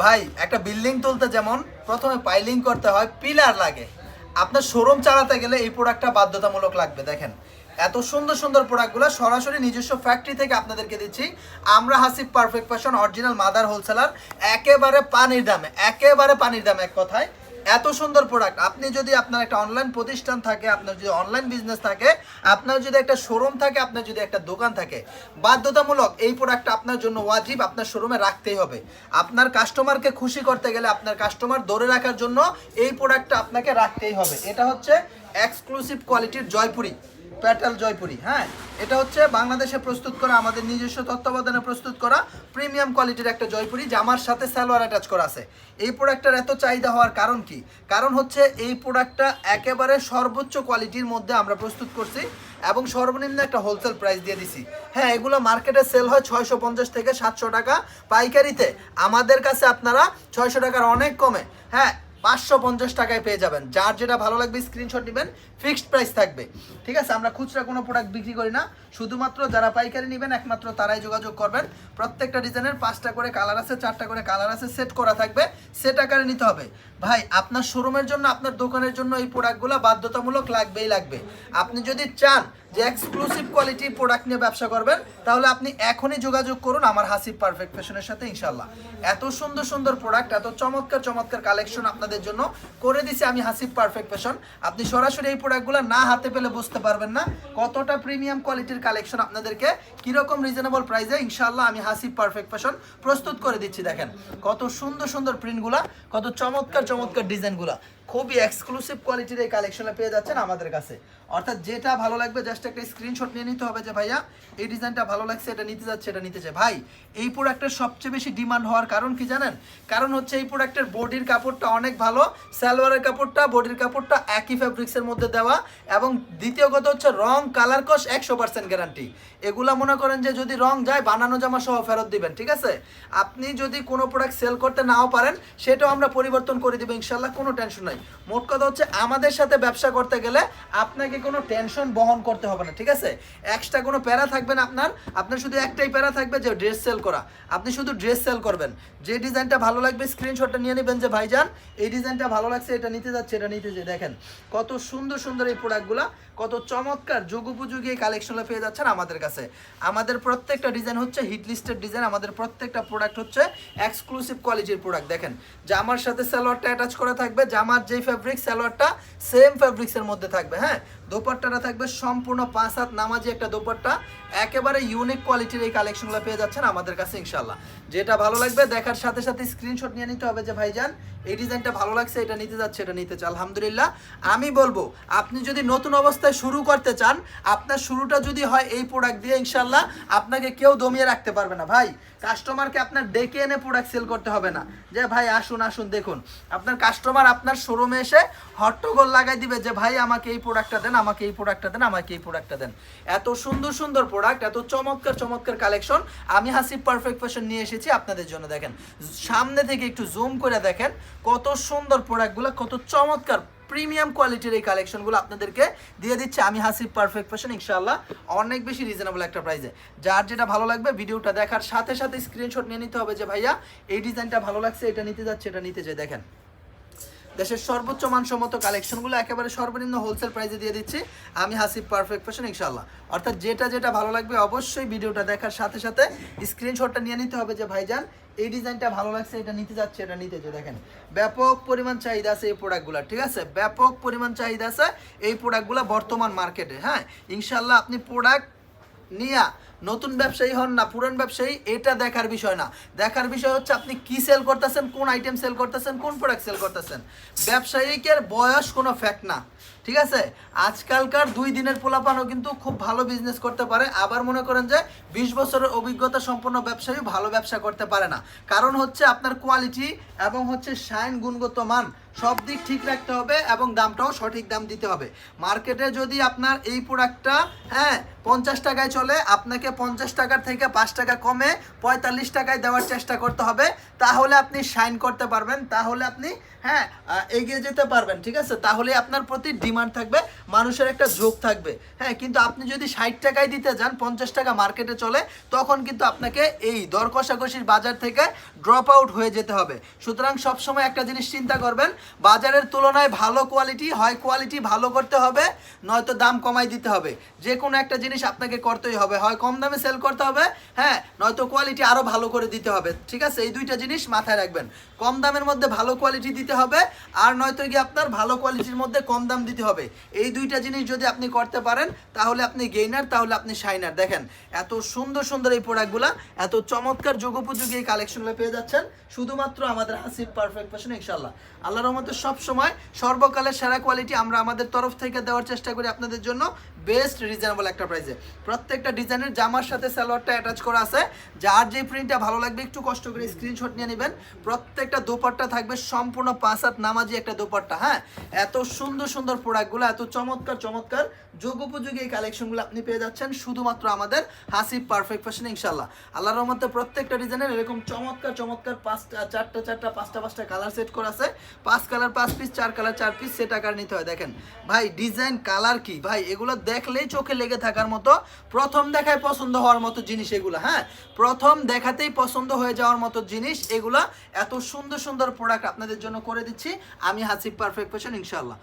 ভাই, একটা বিল্ডিং তুলতে যেমন প্রথমে পাইলিং করতে হয় পিলার লাগে। আপনার শোরুম চালাতে গেলে এই প্রোডাক্টটা বাধ্যতামূলক লাগবে, দেখেন। এত সুন্দর সুন্দর প্রোডাক্টগুলো সরাসরি নিজস্ব ফ্যাক্টরি থেকে আপনাদেরকে দিচ্ছি। আমরা Hasif perfect fashion original mother wholesaler একেবারে পানির দামে, একেবারে পানির দামে এক কথায়। এত সুন্দর প্রোডাক্ট আপনি যদি আপনার একটা অনলাইন প্রতিষ্ঠান থাকে, আপনার যদি অনলাইন বিজনেস থাকে, আপনার যদি একটা শোরুম থাকে, আপনার যদি একটা দোকান থাকে, বাধ্যতামূলক এই প্রোডাক্টটা আপনার জন্য ওয়াজিব, আপনার শোরুমে রাখতেই হবে। আপনার কাস্টমারকে খুশি করতে গেলে আপনার কাস্টমার ধরে রাখার জন্য এই প্রোডাক্টটা আপনাকে রাখতেই হবে। এটা হচ্ছে এক্সক্লুসিভ কোয়ালিটির জয়পুরি। প্যাটেল জয়পুরি হ্যাঁ? এটা হচ্ছে বাংলাদেশে প্রস্তুত করা, আমাদের নিজস্ব তত্ত্বাবধানে প্রস্তুত করা প্রিমিয়াম কোয়ালিটির একটা জয়পুরি জামার সাথে সালোয়ার অ্যাটাচ করা আছে। এই প্রোডাক্টটার এত চাহিদা হওয়ার কারণ কি? কারণ হচ্ছে এই প্রোডাক্টটা একেবারে সর্বোচ্চ কোয়ালিটির মধ্যে আমরা প্রস্তুত করছি এবং সর্বনিম্ন একটা হোলসেল প্রাইস দিয়ে দিছি। হ্যাঁ এগুলো মার্কেটে সেল হয় ছয়শো পঞ্চাশ থেকে সাতশো টাকা পাইকারিতে। আমাদের কাছে আপনারা ছয়শো টাকার অনেক কমে। হ্যাঁ পাঁচশো পঞ্চাশ টাকায় পেয়ে যাবেন। যার যেটা ভালো লাগবে স্ক্রিনশট নেবেন ফিক্সড প্রাইস থাকবে। ঠিক আছে? আমরা খুচরা কোনো প্রোডাক্ট বিক্রি করি না। শুধুমাত্র যারা পাইকারি নেবেন, একমাত্র তারাই যোগাযোগ করবেন। প্রত্যেকটা ডিজাইনের পাঁচটা করে কালার আছে, চারটা করে কালার আছে সেট করা থাকবে। সেট আকারে নিতে হবে। ভাই, আপনার শোরুমের জন্য, আপনার দোকানের জন্য এই প্রোডাক্টগুলো বাধ্যতামূলক লাগবেই লাগবে। আপনি যদি চান যে এক্সক্লুসিভ কোয়ালিটি প্রোডাক্ট নিয়ে ব্যবসা করবেন, তাহলে আপনি এখনই যোগাযোগ করুন আমার হাসিব পারফেক্ট ফ্যাশনের সাথে ইনশাল্লাহ এত সুন্দর সুন্দর প্রোডাক্ট এত চমৎকার চমৎকার কালেকশন আপনাদের জন্য করে দিছি আমি হাসিব পারফেক্ট ফ্যাশন আপনি সরাসরি এই প্রোডাক্টগুলো না হাতে পেলে বুঝতে পারবেন না কতটা প্রিমিয়াম কোয়ালিটির কালেকশন আপনাদেরকে, কীরকম রিজনেবল প্রাইসে ইনশাল্লাহ আমি হাসিব পারফেক্ট ফ্যাশন প্রস্তুত করে দিচ্ছি, দেখেন। কত সুন্দর সুন্দর প্রিন্টগুলা কত চমৎকার চমৎকার ডিজাইনগুলা খুবই এক্সক্লুসিভ কোয়ালিটির এই কালেকশনে পেয়ে যাচ্ছেন আমাদের কাছে। অর্থাৎ যেটা ভালো লাগবে জাস্ট একটা স্ক্রিনশট নিয়ে নিতে হবে যে, ভাইয়া, এই ডিজাইনটা ভালো লাগছে, এটা নিতে যাচ্ছে, এটা নিতে চাই। ভাই, এই প্রোডাক্টের সবচেয়ে বেশি ডিমান্ড হওয়ার কারণ কি জানেন? কারণ হচ্ছে এই প্রোডাক্টের বডির কাপড়টা অনেক ভালো সালোয়ারের কাপড়টা বডির কাপড়টা একই ফ্যাব্রিক্সের মধ্যে দেওয়া এবং দ্বিতীয় কথা হচ্ছে রং কালার কস একশো পার্সেন্ট গ্যারান্টি এগুলা মনে করেন যে, যদি রং যায়, বানানো জামা সহ ফেরত দিবেন, ঠিক আছে? আপনি যদি কোনো প্রোডাক্ট সেল করতে নাও পারেন, সেটাও আমরা পরিবর্তন করে দেবো ইনশাল্লাহ কোনো টেনশন নাই। মোট কথা হচ্ছে আমাদের সাথে ব্যবসা করতে গেলে আপনাকে কোনো টেনশন বহন করতে হবে না, ঠিক আছে? এক্সট্রা কোনো প্যারা থাকবে না আপনার। আপনার শুধু একটাই প্যারা থাকবে যে ড্রেস সেল করা। আপনি শুধু ড্রেস সেল করবেন। যে ডিজাইনটা ভালো লাগবে স্ক্রিনশটটা নিয়ে নেবেন যে ভাইজান, এই ডিজাইনটা ভালো লাগছে, এটা নিতে যাচ্ছে, এটা নিতে যে দেখেন, কত সুন্দর সুন্দর এই প্রোডাক্টগুলো কত চমৎকার যুগ উপযোগী এই কালেকশনে পেয়ে যাচ্ছেন আমাদের কাছে। আমাদের প্রত্যেকটা ডিজাইন হচ্ছে হিট লিস্টের ডিজাইন, আমাদের প্রত্যেকটা প্রোডাক্ট হচ্ছে এক্সক্লুসিভ কোয়ালিটির প্রোডাক্ট দেখেন, জামার সাথে সালোয়ারটা অ্যাটাচ করা থাকবে, জামার যেই ফ্যাব্রিক সালোয়ারটা সেম ফ্যাব্রিক্সের মধ্যে থাকবে হ্যাঁ? দোপাট্টাটা থাকবে সম্পূর্ণ পাঁচ হাত নামাজি একটা দোপাট্টা। একেবারে ইউনিক কোয়ালিটির এই কালেকশনগুলো পেয়ে যাচ্ছেন আমাদের কাছে ইনশাল্লাহ যেটা ভালো লাগবে, দেখার সাথে সাথে স্ক্রিনশট নিয়ে নিতে হবে যে ভাইজান, এই ডিজাইনটা ভালো লাগছে, এটা নিতে যাচ্ছে, এটা নিতে চান আলহামদুলিল্লাহ, আমি বলব, আপনি যদি নতুন অবস্থায় শুরু করতে চান, আপনার শুরুটা যদি হয় এই প্রোডাক্ট দিয়ে ইনশাল্লাহ আপনাকে কেউ দমিয়ে রাখতে পারবে না। ভাই কাস্টমারকে আপনার ডেকে এনে প্রোডাক্ট সেল করতে হবে না। যে ভাই, আসুন আসুন, দেখুন। আপনার কাস্টমার আপনার শোরুমে এসে হট্টগোল লাগাই দিবে যে, ভাই, আমাকে এই প্রোডাক্টটা দেন, আমাকে এই প্রোডাক্টটা দেন, আমাকে এই প্রোডাক্টটা দেন। এত সুন্দর সুন্দর প্রোডাক্ট এত চমৎকার চমৎকার কালেকশন আমি হাসিব পারফেক্ট ফ্যাশন নিয়ে এসেছি আপনাদের জন্য, দেখেন। সামনে থেকে একটু জুম করে দেখেন কত সুন্দর প্রোডাক্টগুলো কত চমৎকার প্রিমিয়াম কোয়ালিটির এই কালেকশনগুলো আপনাদেরকে দিয়ে দিচ্ছে। আমি হাসিব পারফেক্ট ফ্যাশন ইনশাআল্লাহ, অনেক বেশি রিজনেবল একটা প্রাইসে যার যেটা ভালো লাগবে, ভিডিওটা দেখার সাথে সাথে স্ক্রিনশট নিয়ে নিতে হবে যে, ভাইয়া, এই ডিজাইনটা ভালো লাগছে, এটা নিতে যাচ্ছে, এটা নিতে চাই দেখেন দেশের সর্বোচ্চ মানসম্মত কালেকশনগুলো একেবারে সর্বনিম্ন হোলসেল প্রাইসে দিয়ে দিচ্ছি। আমি হাসিব পারফেক্ট ফ্যাশন ইনশাল্লাহ অর্থাৎ যেটা যেটা ভালো লাগবে অবশ্যই ভিডিওটা দেখার সাথে সাথে স্ক্রিনশটটা নিয়ে নিতে হবে যে, ভাইজান, এই ডিজাইনটা ভালো লাগছে, এটা নিতে যাচ্ছে, এটা নিতে যে দেখেন, ব্যাপক পরিমাণ চাহিদা আছে এই প্রোডাক্টগুলো ঠিক আছে? ব্যাপক পরিমাণ চাহিদা আছে এই প্রোডাক্টগুলো বর্তমান মার্কেটে হ্যাঁ? ইনশাল্লাহ আপনি প্রোডাক্ট নিয়া, নতুন ব্যবসায়ী হন না, পুরান ব্যবসায়ী, এটা দেখার বিষয় না। দেখার বিষয় হচ্ছে আপনি কি সেল করতেছেন, কোন আইটেম সেল করতেছেন, কোন প্রোডাক্ট সেল করতেছেন। ব্যবসায়িকের বয়স কোনো ফ্যাক্ট না। ঠিক আছে? আজকালকার দুই দিনের পোলাপানও কিন্তু খুব ভালো বিজনেস করতে পারে। আবার মনে করেন যে বিশ বছরের অভিজ্ঞতা সম্পন্ন ব্যবসায়ী ভালো ব্যবসা করতে পারে না। কারণ হচ্ছে আপনার কোয়ালিটি এবং হচ্ছে শাইন গুণগত মান সব দিক ঠিক রাখতে হবে এবং দামটাও সঠিক দাম দিতে হবে। মার্কেটে যদি আপনার এই প্রোডাক্টটা হ্যাঁ পঞ্চাশ টাকায় চলে, আপনাকে পঞ্চাশ টাকার থেকে পাঁচ টাকা কমে পঁয়তাল্লিশ টাকায় দেওয়ার চেষ্টা করতে হবে, তাহলে আপনি সাইন করতে পারবেন, তাহলে আপনি হ্যাঁ এগিয়ে যেতে পারবেন, ঠিক আছে? তাহলে আপনার প্রতি ডিমান্ড থাকবে, মানুষের একটা যোগ থাকবে। হ্যাঁ কিন্তু আপনি যদি ষাট টাকায় দিতে যান, পঞ্চাশ টাকা মার্কেটে চলে, তখন কিন্তু আপনাকে এই দর কষাকষির বাজার থেকে ড্রপ আউট হয়ে যেতে হবে। সুতরাং সবসময় একটা জিনিস চিন্তা করবেন, বাজারের তুলনায় ভালো কোয়ালিটি হয় কোয়ালিটি ভালো করতে হবে, নয়তো দাম কমাই দিতে হবে। যে কোনো একটা জিনিস আপনাকে করতেই হবে। হয় কম দামে সেল করতে হবে হ্যাঁ নয়তো কোয়ালিটি আরও ভালো করে দিতে হবে। ঠিক আছে? এই দুইটা জিনিস মাথায় রাখবেন। কম দামের মধ্যে ভালো কোয়ালিটি দিতে হবে, আর নয়তো গিয়ে আপনার ভালো কোয়ালিটির মধ্যে কম দাম দিতে হবে। এই দুইটা জিনিস যদি আপনি করতে পারেন, তাহলে আপনি গেইনার তাহলে আপনি শাইনার দেখেন, এত সুন্দর সুন্দর এই প্রোডাক্টগুলো এত চমৎকার যোগোপযোগী এই কালেকশনগুলো পেয়ে যাচ্ছেন, শুধুমাত্র আমাদের হাসিব পারফেক্ট ফ্যাশন ইনশাল্লাহ রহমতে সব সময় সর্বকালের সেরা কোয়ালিটি আমরা আমাদের তরফ থেকে দেওয়ার চেষ্টা করি আপনাদের জন্য বেস্ট রিজনেবল একটা প্রাইসে প্রত্যেকটা ডিজাইনের জামার সাথে সালোয়ারটা অ্যাটাচ করা আছে, যার যে প্রিন্টটা ভালো লাগবে, একটু কষ্ট করে স্ক্রিনশট নিয়ে নেবেন। প্রত্যেকটা দোপাট্টা থাকবে সম্পূর্ণ পাঁচ হাত নামাজি একটা দোপাট্টা হ্যাঁ? এত সুন্দর সুন্দর প্রোডাক্টগুলো, এত চমৎকার চমৎকার যোগোপযোগী এই কালেকশনগুলো আপনি পেয়ে যাচ্ছেন শুধুমাত্র আমাদের হাসিব পারফেক্ট ফ্যাশন ইনশাল্লাহ আল্লাহর রহমতে প্রত্যেকটা ডিজাইনের এরকম চমৎকার চমৎকার পাঁচটা, চারটা চারটা, পাঁচটা পাঁচটা কালার সেট করা আছে। পাঁচ কালার পাঁচ পিস চার কালার চার পিস সেট আকার নিতে হয়, দেখেন। ভাই ডিজাইন কালার কি? ভাই, এগুলো দেখলেই চোখে লেগে থাকার মতো, প্রথম দেখায় পছন্দ হওয়ার মতো জিনিস এগুলো হ্যাঁ? প্রথম দেখাতেই পছন্দ হয়ে যাওয়ার মতো জিনিস এগুলো, এত সুন্দর সুন্দর প্রোডাক্ট আপনাদের জন্য করে দিচ্ছি। আমি হাসিব পারফেক্ট ফ্যাশন ইনশাল্লাহ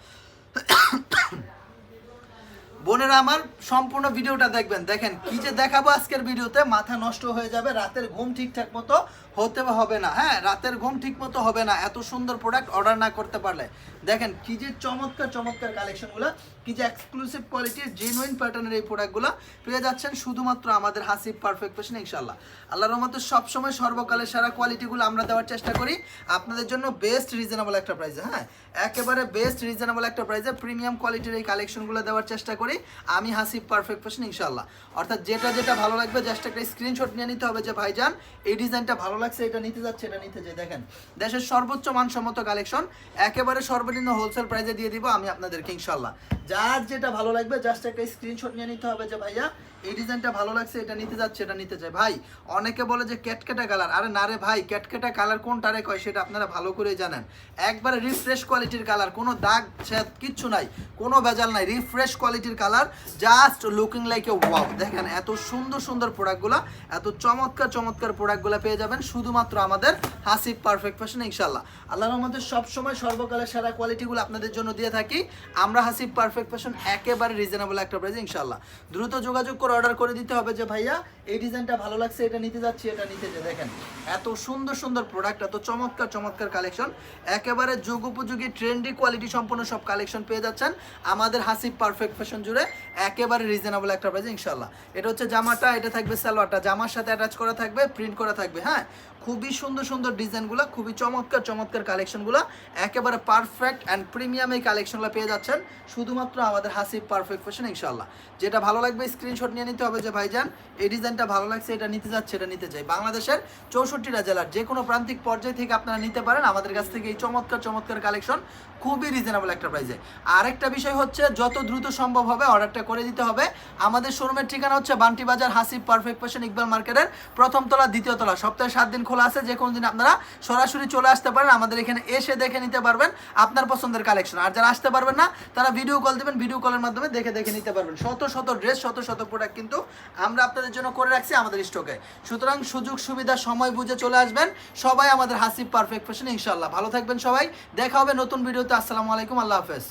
বোনেরা আমার সম্পূর্ণ ভিডিওটা দেখবেন। দেখেন, কি যে দেখাবো আজকের ভিডিওতে, মাথা নষ্ট হয়ে যাবে, রাতের ঘুম ঠিকঠাক মতো হতে হবে না। হ্যাঁ রাতের ঘুম ঠিক মতো হবে না, এত সুন্দর প্রোডাক্ট অর্ডার না করতে পারলে। দেখেন, কি যে চমৎকার চমৎকার কালেকশনগুলো কি যে এক্সক্লুসিভ কোয়ালিটির জেনুইন প্যাটার্নের এই প্রোডাক্টগুলো পেয়ে যাচ্ছেন শুধুমাত্র আমাদের হাসিব পারফেক্ট ফ্যাশন ইনশাল্লাহ আল্লাহর রহমতে সবসময় সর্বকালের সারা কোয়ালিটিগুলো আমরা দেওয়ার চেষ্টা করি। আপনাদের জন্য বেস্ট রিজনেবল একটা প্রাইসে হ্যাঁ? একেবারে বেস্ট রিজনেবল একটা প্রাইসে প্রিমিয়াম কোয়ালিটির এই কালেকশনগুলো দেওয়ার চেষ্টা করি। আমি হাসিব পারফেক্ট ফ্যাশন ইনশাল্লাহ অর্থাৎ যেটা যেটা ভালো লাগবে জাস্ট একটা স্ক্রিনশট নিয়ে নিতে হবে যে, ভাইজান, এই ডিজাইনটা ভালো লাগছে, এটা নিতে যাচ্ছে, এটা নিতে চাই দেখেন, দেশের সর্বোচ্চ মানসম্মত কালেকশন একেবারে সর্বনিম্ন হোলসেল প্রাইসে দিয়ে দিব, আমি আপনাদেরকে ইনশাল্লাহ যার যেটা ভালো লাগবে জাস্ট একটা স্ক্রিনশট নিয়ে নিতে হবে যে, ভাইয়া এই ডিজাইনটা ভালো লাগছে, এটা নিতে যাচ্ছে, এটা নিতে চাই ভাই, অনেকে বলে যে ক্যাটকেটা কালার। আরে না রে ভাই ক্যাটকেটা কালার কোনটা রে কয় সেটা আপনারা ভালো করে জানেন। একবারে রিফ্রেশ কোয়ালিটির কালার, কোনো দাগ ছেদ কিচ্ছু নাই, কোনো ভেজাল নাই রিফ্রেশ কোয়ালিটির colour just looking like a wow দেখেন, এত সুন্দর সুন্দর প্রোডাক্টগুলো, এত চমৎকার চমৎকার প্রোডাক্টগুলো পেয়ে যাবেন শুধুমাত্র আমাদের হাসিব পারফেক্ট ফ্যাশন ইনশাল্লাহ আল্লাহর আমাদের সবসময় সর্বকালের সেরা কোয়ালিটিগুলো আপনাদের জন্য দিয়ে থাকি। আমরা হাসিব পারফেক্ট ফ্যাশন একেবারে রিজনেবল একটা প্রাইস ইনশাল্লাহ দ্রুত যোগাযোগ অর্ডার করে দিতে হবে যে ভাইয়া, এই ডিজাইনটা ভালো লাগছে, এটা নিতে যাচ্ছি, এটা নিতে যে দেখেন, এত সুন্দর সুন্দর প্রোডাক্ট এত চমৎকার চমৎকার কালেকশন একেবারে যুগ উপযোগী ট্রেন্ডি কোয়ালিটি সম্পন্ন সব কালেকশন পেয়ে যাচ্ছেন আমাদের হাসিব পারফেক্ট ফ্যাশন জুড়ে। একেবারে রিজনেবল একটা প্রাইস ইনশাল্লাহ এটা হচ্ছে জামাটা, এটা থাকবে সালোয়ারটা। জামার সাথে অ্যাটাচ করা থাকবে প্রিন্ট করা থাকবে হ্যাঁ? খুবই সুন্দর সুন্দর ডিজাইনগুলো, খুবই চমৎকার চমৎকার কালেকশনগুলো একেবারে পারফেক্ট অ্যান্ড প্রিমিয়াম এই কালেকশনগুলো পেয়ে যাচ্ছেন, শুধুমাত্র আমাদের হাসিব পারফেক্ট ফ্যাশন ইনশাল্লাহ যেটা ভালো লাগবে স্ক্রিনশট নিয়ে নিতে হবে যে ভাইজান, এই ডিজাইনটা ভালো লাগছে, এটা নিতে যাচ্ছে, এটা নিতে চাই বাংলাদেশের চৌষট্টিটা জেলার যে কোনো প্রান্তিক পর্যায় থেকে আপনারা নিতে পারেন আমাদের কাছ থেকে এই চমৎকার চমৎকার কালেকশন খুবই রিজনেবল একটা প্রাইসে আরেকটা বিষয় হচ্ছে, যত দ্রুত সম্ভব হবে অর্ডারটা করে দিতে হবে। আমাদের শোরুমের ঠিকানা হচ্ছে বান্টি বাজার, হাসিব পারফেক্ট ফ্যাশন ইকবাল মার্কেটের প্রথম তলা, দ্বিতীয় তলা। সপ্তাহে সাত দিন খোলা আছে যে কোনো দিন আপনারা সরাসরি চলে আসতে পারেন। আমাদের এখানে এসে দেখে নিতে পারবেন আপনার পছন্দের কালেকশন আর যারা আসতে পারবেন না, তারা ভিডিও কল দেবেন ভিডিও কলের মাধ্যমে দেখে দেখে নিতে পারবেন। শত শত ড্রেস শত শত প্রোডাক্ট কিন্তু আমরা আপনাদের জন্য করে রাখছি আমাদের স্টকে সুতরাং সুযোগ, সুবিধা, সময় বুঝে চলে আসবেন। সবাই আমাদের হাসিব পারফেক্ট ফ্যাশন ইনশাল্লাহ ভালো থাকবেন সবাই। দেখা হবে নতুন ভিডিওতে আসসালামু আলাইকুম। আল্লাহ হাফেজ।